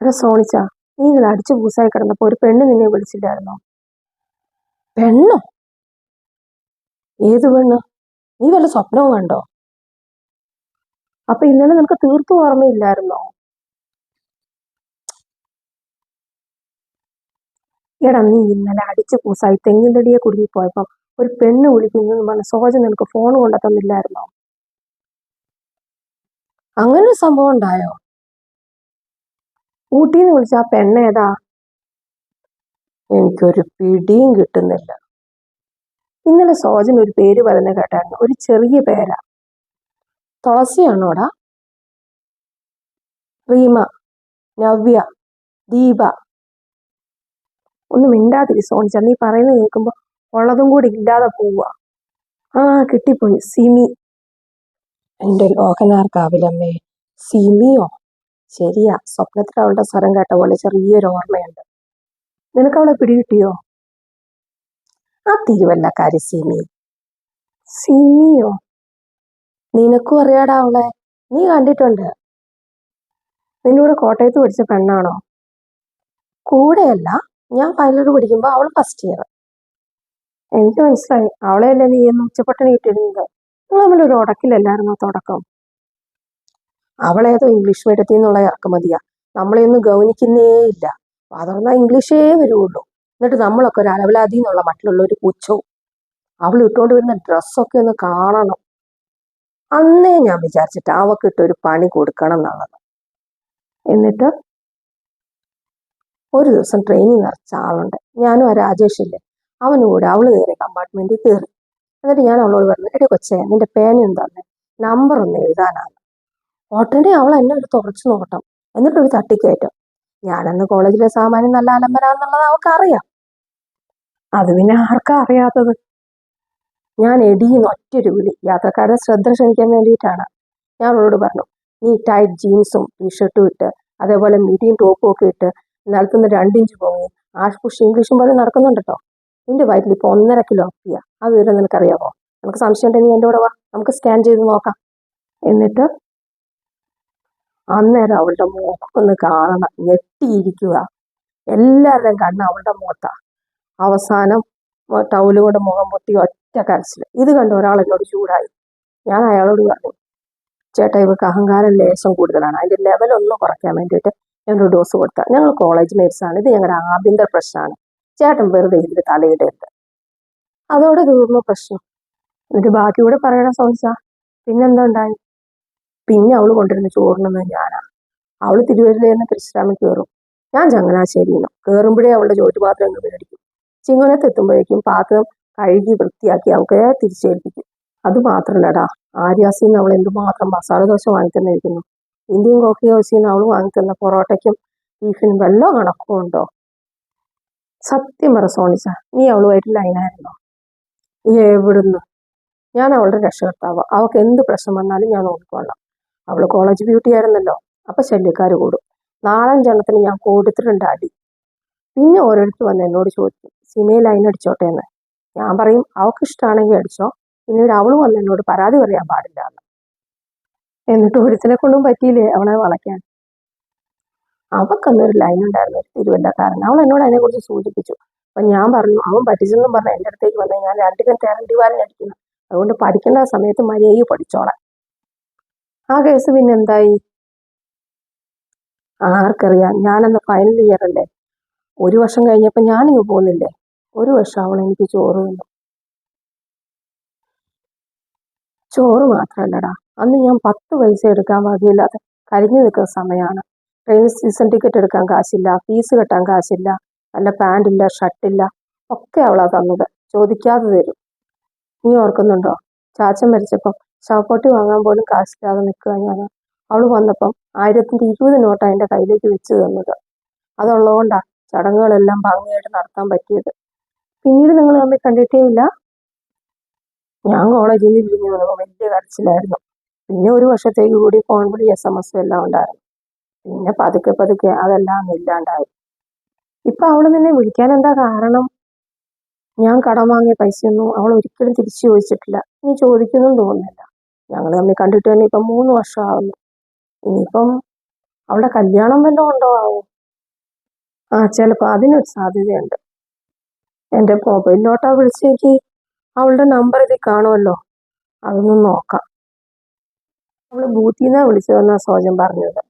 എടാ സോണിച്ച നീ ഇന്നലെ അടിച്ചു പൂസായി കിടന്നപ്പോ ഒരു പെണ്ണ് നിന്നെ വിളിച്ചില്ലായിരുന്നോ? പെണ്ണോ? ഏത് പെണ്ണ്? നീ വല്ല സ്വപ്നവും കണ്ടോ? അപ്പൊ ഇന്നലെ നിനക്ക് തീർത്തും ഓർമ്മയില്ലായിരുന്നോ? എടാ നീ ഇന്നലെ അടിച്ചു പൂസായി തെങ്ങിന്റെടിയെ കുടുങ്ങിപ്പോയപ്പം ഒരു പെണ്ണ് വിളിക്കുന്നു പറഞ്ഞ സോജ നിനക്ക് ഫോൺ കൊണ്ട തന്നില്ലായിരുന്നോ? അങ്ങനെ സംഭവം ഉണ്ടായോ? ഊട്ടിന്ന് വിളിച്ച ആ പെണ്ണേതാ എനിക്കൊരു പിടിയും കിട്ടുന്നില്ല. ഇന്നലെ സോജൻ ഒരു പേര് പറയുന്നത് കേട്ടായിരുന്നു. ഒരു ചെറിയ പേരാ. തുളസിയാണോടാ? റീമ നവ്യ ദീപ. ഒന്നും മിണ്ടാതിരി സോണിച്ച നീ പറയുന്നത് കേൾക്കുമ്പോ ഉള്ളതും കൂടി ഇല്ലാതെ പോവുക ആ കിട്ടിപ്പോയി. സിമി. എന്റെ ലോകനാർക്കാവിലമ്മേ. സിമിയോ? ശരിയാ. സ്വപ്നത്തിൽ അവളുടെ സ്വരം കേട്ട പോലെ ചെറിയൊരു ഓർമ്മയുണ്ട്. നിനക്ക് അവളെ പിടികിട്ടിയോ? ആ തിരുവല്ലക്കാരി സിമി സിമിയോ നിനക്കും അറിയാടാ അവളെ. നീ കണ്ടിട്ടുണ്ട്. നിന്നോട് കോട്ടയത്ത് പഠിച്ച പെണ്ണാണോ? കൂടെയല്ല. ഞാൻ ഫൈനൽ പഠിക്കുമ്പോൾ അവൾ ഫസ്റ്റ് ഇയർ എനിക്ക് മനസ്സിലായി. അവളെയല്ലേ നീ എന്ന് ഉച്ചപ്പൊട്ടനെ ഇട്ടിരുന്നത്? നിങ്ങൾ ഒരു ഉടക്കിലല്ലായിരുന്നോ തുടക്കം? അവളേതോ ഇംഗ്ലീഷ് മീഡിയത്തിൽ നിന്നുള്ള ഇറക്കുമതിയാ. നമ്മളെയൊന്നും ഗൗനിക്കുന്നേ ഇല്ല. അതുകൊണ്ടാ ഇംഗ്ലീഷേ വരുള്ളൂ എന്നിട്ട് നമ്മളൊക്കെ ഒരു അലവലാതി എന്നുള്ള മറ്റുള്ള ഒരു പുച്ഛവും. അവൾ ഇട്ടുകൊണ്ട് വരുന്ന ഡ്രസ്സൊക്കെ ഒന്ന് കാണണം. അന്നേ ഞാൻ വിചാരിച്ചിട്ട് അവക്ക് ഇട്ടൊരു പണി കൊടുക്കണം എന്നുള്ളത്. എന്നിട്ട് ഒരു ദിവസം ട്രെയിനിൽ നിറച്ച ആളുണ്ട്. ഞാനും ആ രാജേഷില്ലേ? അവനും അവൾ നേരെ കമ്പാർട്ട്മെന്റിൽ കയറി എന്നിട്ട് ഞാൻ അവളോട് പറഞ്ഞു എടി കൊച്ചേ നിന്റെ പേനയും തന്നെ നമ്പർ ഒന്ന് എഴുതാനാണ് ഓട്ടന്റെ അവൾ എന്നെ ഒരു തുറച്ചു നോട്ടം എന്നിട്ടൊരു തട്ടിക്കയറ്റം. ഞാനന്ന് കോളേജിലെ സാമാന്യം നല്ല അലമ്പനാന്നുള്ളത് അവൾക്ക് അറിയാം അത് പിന്നെ ആർക്കാ അറിയാത്തത്? ഞാൻ എടിയുന്ന ഒറ്റൊരു വിളി. യാത്രക്കാരുടെ ശ്രദ്ധ ക്ഷണിക്കാൻ വേണ്ടിയിട്ടാണ്. ഞാൻ അവളോട് പറഞ്ഞു നീ ടൈറ്റ് ജീൻസും ടീഷർട്ടും ഇട്ട് അതേപോലെ മീഡിയം ടോപ്പും ഒക്കെ ഇട്ട് നിലത്തുനിന്ന് രണ്ടിഞ്ച് പൊങ്ങി ആഷ് പുഷ് ഇംഗ്ലീഷും പോലെ നടക്കുന്നുണ്ട് കേട്ടോ നിന്റെ വയറ്റിൽ ഇപ്പോൾ ഒന്നര കിലോ അപ്പിയാ. അത് വരെ നിനക്കറിയാമോ നമുക്ക് സംശയം ഉണ്ടെങ്കിൽ എന്റെ കൂടെ വാ. നമുക്ക് സ്കാൻ ചെയ്ത് നോക്കാം. എന്നിട്ട് അന്നേരം അവളുടെ മുഖം ഒന്ന് കാണണം. ഞെട്ടിയിരിക്കുക എല്ലാവരുടെയും കണ്ണ് അവളുടെ മുഖത്താ. അവസാനം ടൗൽ കൊണ്ട് മുഖം പൊത്തി ഒറ്റ കരച്ചിൽ ഇത് കണ്ട് ഒരാൾ എന്നോട് ചൂടായി. ഞാൻ അയാളോട് പറഞ്ഞു ചേട്ടാ ഇവർക്ക് അഹങ്കാരം ലേശം കൂടുതലാണ്. അതിന്റെ ലെവൽ ഒന്ന് കുറയ്ക്കാൻ വേണ്ടിയിട്ട് ഞാനൊരു ഡോസ് കൊടുത്ത. ഞങ്ങൾ കോളേജ് മേറ്റ്സ് ആണ്. ഇത് ഞങ്ങളുടെ ആഭ്യന്തര പ്രശ്നമാണ്. ചേട്ടൻ വെറുതെ ഇതിൽ തലയിടരുത്. അതോടെ തീർന്നു പ്രശ്നം. എന്നിട്ട് ബാക്കി കൂടെ പറയണ സോണിച്ച പിന്നെന്താ ഉണ്ടായി? പിന്നെ അവൾ കൊണ്ടിരുന്ന ചോറിനൊന്നും ഞാനാ. അവൾ തിരുവല്ലയിൽ പരിശ്രമം കയറും ഞാൻ ചങ്ങനാശ്ശേരിയിൽ കയറുമ്പോഴേ അവളുടെ ചോറ്റുപാത്രം അങ്ങ് മേടിക്കും ചിങ്ങനത്ത് എത്തുമ്പോഴേക്കും പാത്രം കഴുകി വൃത്തിയാക്കി അവൾക്ക് തിരിച്ചേൽപ്പിക്കും. അത് മാത്രല്ലടാ. ആര്യാസിൽ നിന്ന് അവൾ എന്തുമാത്രം മസാല ദോശ വാങ്ങിത്തന്നിരിക്കുന്നു ഇന്ത്യൻ കോഫി ഹൗസിൽ നിന്ന് അവൾ വാങ്ങിത്തന്ന പൊറോട്ടയ്ക്കും ബീഫിനും വെള്ളം കണക്കും ഉണ്ടോ സത്യം പറ സോണിച്ച. നീ അവളുമായിട്ട് ലൈനായിരുന്നോ? എവിടുന്ന്? ഞാൻ അവളുടെ രക്ഷകർത്താവ്. അവൾക്ക് എന്ത് പ്രശ്നം വന്നാലും ഞാൻ നോക്കിക്കൊള്ളാം. അവൾ കോളേജ് ബ്യൂട്ടി ആയിരുന്നല്ലോ. അപ്പൊ ശല്യക്കാർ കൂടും. നാലഞ്ചെണ്ണത്തിന് ഞാൻ കൊടുത്തിട്ടുണ്ട് അടി. പിന്നെ ഓരോരുത്തർ വന്ന് എന്നോട് ചോദിക്കും സിമയിൽ ലൈൻ അടിച്ചോട്ടെ എന്ന്? ഞാൻ പറയും അവൾക്ക് ഇഷ്ടമാണെങ്കിൽ അടിച്ചോ. പിന്നീട് അവൾ വന്ന് എന്നോട് പരാതി പറയാൻ പാടില്ല എന്ന്. എന്നിട്ട് ഒരുത്തിനെ കൊണ്ടും പറ്റിയില്ലേ അവളെ വളയ്ക്കാൻ? അവക്കന്നൊരു ലൈൻ ഉണ്ടായിരുന്നു ഒരു തിരുവല്ലക്കാരൻ. അവൾ എന്നോട് അതിനെക്കുറിച്ച് സൂചിപ്പിച്ചു. അപ്പൊ ഞാൻ പറഞ്ഞു അവൻ പറ്റിച്ചെന്നും പറഞ്ഞു എന്റെ അടുത്തേക്ക് വന്ന് ഞാൻ രണ്ടിനും തേരണ്ടി വാരൻ അടിക്കുന്നു. അതുകൊണ്ട് പഠിക്കേണ്ട സമയത്ത് മര്യാദ പഠിച്ചോളാം. ആ കേസ് പിന്നെ എന്തായി? ആർക്കറിയാം. ഞാനന്ന് ഫൈനൽ ഇയർ അല്ലേ? ഒരു വർഷം കഴിഞ്ഞപ്പോൾ ഞാനിങ്ങ് പോകുന്നില്ലേ ഒരു വർഷം അവൾ എനിക്ക് ചോറ് തന്നു. ചോറ് മാത്രമല്ലടാ അന്ന് ഞാൻ പത്ത് പൈസ എടുക്കാൻ വകയില്ലാതെ കരിഞ്ഞു നിൽക്കുന്ന സമയമാണ് ട്രെയിൻ സീസൺ ടിക്കറ്റ് എടുക്കാൻ കാശില്ല ഫീസ് കെട്ടാൻ കാശില്ല നല്ല പാന്റില്ല ഷർട്ടില്ല ഒക്കെ അവളാ തന്നത്. ചോദിക്കാതെ തരും. നീ ഓർക്കുന്നുണ്ടോ? ചാച്ചൻ മരിച്ചപ്പം ശവപ്പെട്ടി വാങ്ങാൻ പോലും കാശില്ലാതെ നിൽക്കുക ഞാൻ അവൾ വന്നപ്പം ആയിരത്തിന്റെ ഇരുപത് നോട്ടാണ് എന്റെ കയ്യിലേക്ക് വെച്ച് തന്നത്. അതുള്ളതുകൊണ്ടാ ചടങ്ങുകളെല്ലാം ഭംഗിയായിട്ട് നടത്താൻ പറ്റിയത്. പിന്നീട് നിങ്ങൾ തമ്മിൽ കണ്ടിട്ടേ ഇല്ല ഞാൻ കോളേജിൽ നിന്ന് പിരിഞ്ഞു വന്നപ്പോൾ വലിയ കരച്ചിലായിരുന്നു. പിന്നെ ഒരു വർഷത്തേക്ക് കൂടി ഫോൺ വിളി എസ് എം എസ് എല്ലാം ഉണ്ടായിരുന്നു. പിന്നെ പതുക്കെ പതുക്കെ അതെല്ലാം ഇല്ലാണ്ടായി. ഇപ്പൊ അവൾ നിന്നെ വിളിക്കാൻ എന്താ കാരണം? ഞാൻ കടം വാങ്ങിയ പൈസയൊന്നും അവൾ ഒരിക്കലും തിരിച്ചു ചോദിച്ചിട്ടില്ല. നീ ചോദിക്കുന്നു തോന്നുന്നില്ല. ഞങ്ങൾ തമ്മിൽ കണ്ടിട്ട് തന്നെ ഇപ്പം മൂന്ന് വർഷമാകുന്നു ഇനിയിപ്പം അവളുടെ കല്യാണം വല്ലതും ഉണ്ടോ? ആവോ ആ ചിലപ്പോൾ അതിനൊരു സാധ്യതയുണ്ട്. എന്റെ മൊബൈലിലോട്ടാ വിളിച്ചേക്ക് അവളുടെ നമ്പർ ഇതിൽ കാണുമല്ലോ. അതൊന്നും നോക്കാം. അവൾ ബൂത്തിൽ നിന്നാണ് വിളിച്ചതെന്നാണ് സോജൻ പറഞ്ഞത്.